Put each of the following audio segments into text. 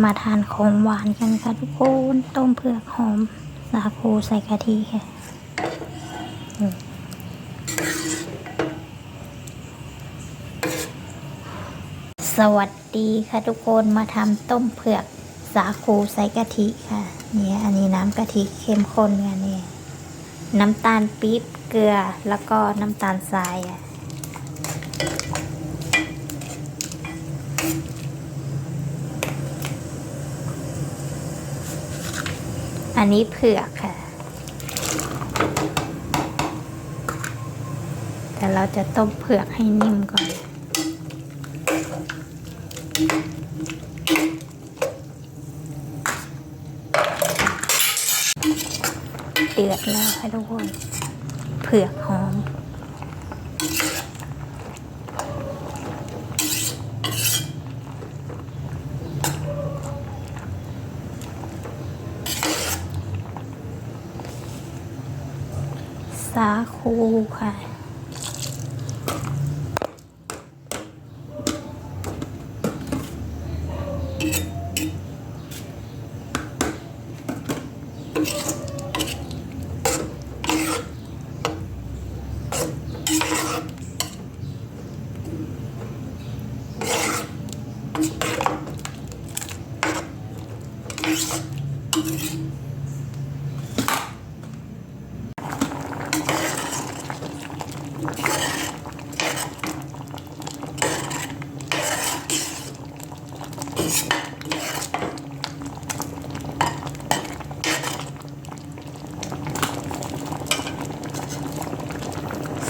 มาทานของหวานกันค่ะทุกคนต้มเผือกหอมสาคูใส่กะทิค่ะสวัสดีค่ะทุกคนมาทำต้มเผือกสาคูใส่กะทิค่ะ เนี่ยอันนี้น้ำกะทิเข้มข้นค่ะนี่น้ำตาลปี๊บเกลือแล้วก็น้ำตาลทรายอะ อันนี้เผือกค่ะ แต่เราจะต้มเผือกให้นิ่มก่อน เดือดแล้วค่ะทุกคน เผือกหอม สาคูค่ะ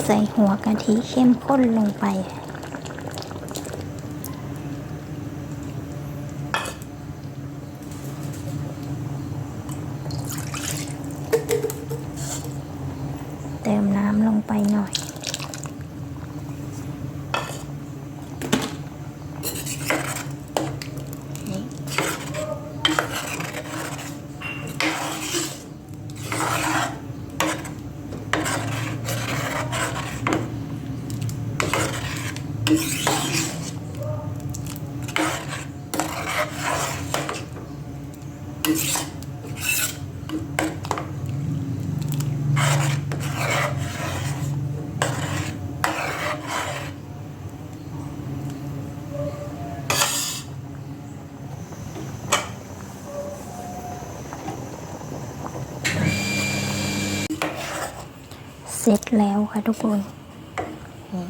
ใส่หัวกะทิเข้มข้นลงไป เติมน้ำลงไปหน่อย เสร็จแล้วค่ะทุกคนนี่